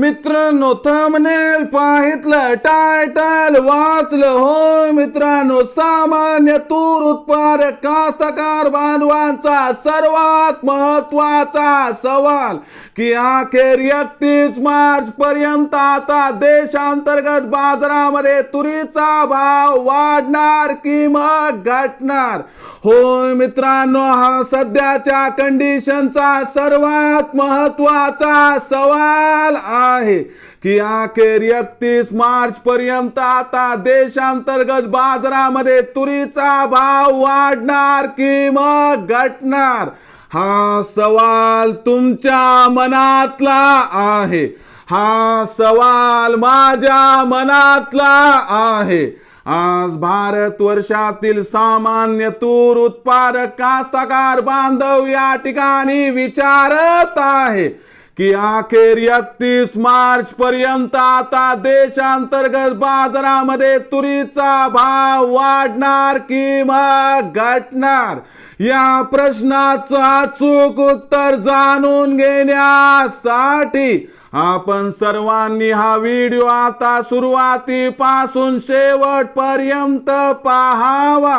मित्रांनो thumbnail पाहितलं title वाचलं होय मित्रांनो. सामान्य तूर उत्पादक कास्तकार बांधवांचा सर्वात महत्त्वाचा सवाल की अखेर एकतीस मार्च पर्यंत आता देशांतर्गत बाजारामध्ये तुरीचा भाव वाढणार की मग घटणार? होय मित्रांनो हा सध्याच्या कंडिशनचा सर्वात महत्त्वाचा सवाल आहे. की अखेर एकतीस मार्च पर्यंत आता देशांतर्गत बाजारामध्ये तुरीचा भाव वाढणार की मग घटणार? हा सवाल तुमच्या मनातला आहे. हा सवाल माझ्या मनातला आहे. आज भारत वर्षातील सामान्य तूर उत्पादक कास्तकार बांधव या ठिकाणी विचारत आहे. की अखेर एकतीस मार्च पर्यंत आता देशांतर्गत बाजारामध्ये तुरीचा भाव वाढणार किंवा घटणार? या प्रश्नाचं अचूक उत्तर जाणून घेण्यासाठी आपण सर्वांनी हा व्हिडिओ आता सुरुवातीपासून शेवटपर्यंत पाहावा.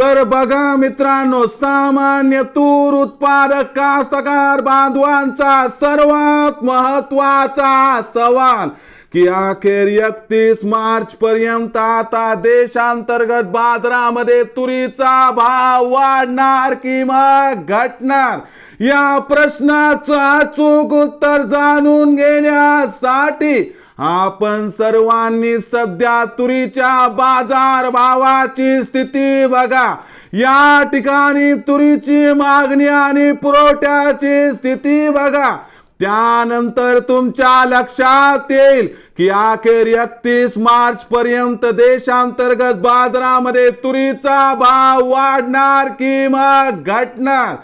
तर बघा मित्रांनो सामान्य तूर उत्पादक कास्तकार बांधवांचा सर्वात महत्त्वाचा सवाल. की अखेर एकतीस मार्च पर्यंत आता देशांतर्गत बाजारामध्ये तुरीचा भाव वाढणार किंवा घटणार? या प्रश्नाचं अचूक उत्तर जाणून घेण्यासाठी आपण सर्वांनी सध्या तुरीच्या बाजार भावाची स्थिती बघा. या ठिकाणी तुरीची मागणी आणि पुरवठ्याची स्थिती बघा. त्यानंतर तुमच्या लक्षात येईल की अखेर एकतीस मार्च पर्यंत देशांतर्गत बाजारामध्ये तुरीचा भाव वाढणार किंवा घटणार?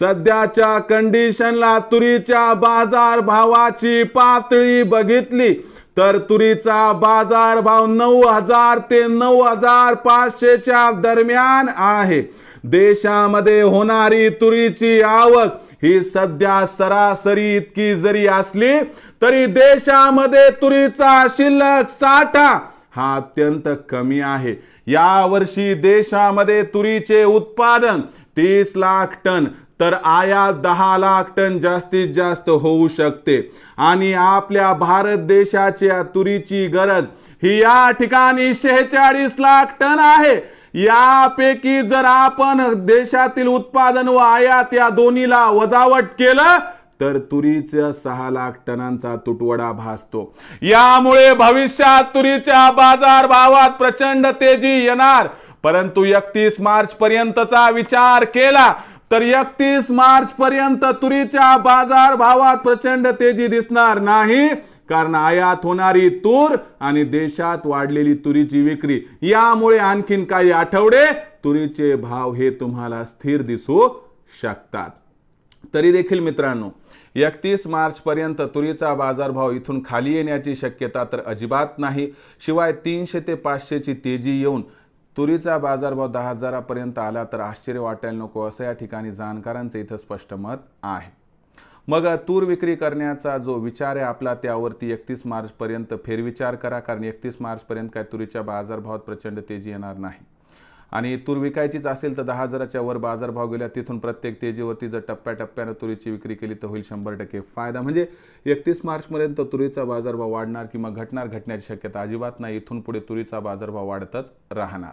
सध्याच्या कंडिशनला तुरीच्या बाजार भावाची पातळी बघितली तर तुरीचा बाजार भाव नऊ हजार ते नऊ हजार पाचशेच्या दरम्यान आहे. देशामध्ये होणारी तुरीची आवक ही सध्या सरासरी इतकी जरी असली तरी देशामध्ये तुरीचा शिल्लक साठा हा अत्यंत कमी आहे. या वर्षी देशामध्ये तुरीचे उत्पादन तीस लाख टन तर आयात दहा लाख टन जास्तीत जास्त होऊ शकते. आणि आपल्या भारत देशाच्या तुरीची गरज ही या ठिकाणी शेहेचाळीस लाख टन आहे. यापैकी जर आपण देशातील उत्पादन व आयात या दोन्हीला वजावट केलं तर तुरीचा सहा लाख टनांचा तुटवडा भासतो. यामुळे भविष्यात तुरीच्या बाजार भावात प्रचंड तेजी येणार. परंतु एकतीस मार्च पर्यंतचा विचार केला तर एकतीस मार्च पर्यंत तुरीच्या बाजार भावात प्रचंड तेजी दिसणार नाही. कारण आयात होणारी तूर आणि देशात वाढलेली तुरीची विक्री. यामुळे आणखीन काही आठवडे तुरीचे भाव हे तुम्हाला स्थिर दिसू शकतात. तरी देखील मित्रांनो एकतीस मार्चपर्यंत तुरीचा बाजारभाव इथून खाली येण्याची शक्यता तर अजिबात नाही. शिवाय तीनशे ते पाचशेची तेजी येऊन तुरीचा बाजारभाव दहा हजारापर्यंत आला तर आश्चर्य वाटायला नको असं या ठिकाणी जाणकारांचं इथं स्पष्ट मत आहे. मग तूर विक्री करण्याचा जो विचार आहे आपला त्यावरती एकतीस मार्चपर्यंत फेरविचार करा कारण एकतीस मार्चपर्यंत काय तुरीच्या बाजारभावात प्रचंड तेजी येणार नाही. आणि तूर विकायचीच असेल तर दहा हजाराच्या वर बाजारभाव गेल्या तिथून प्रत्येक तेजीवरती जर टप्प्याटप्प्यानं तुरीची विक्री केली तर होईल शंभर टक्के फायदा. म्हणजे एकतीस मार्चपर्यंत तुरीचा बाजारभाव वाढणार किंवा घटणार घटण्याची शक्यता अजिबात नाही. इथून पुढे तुरीचा बाजारभाव वाढतच राहणार.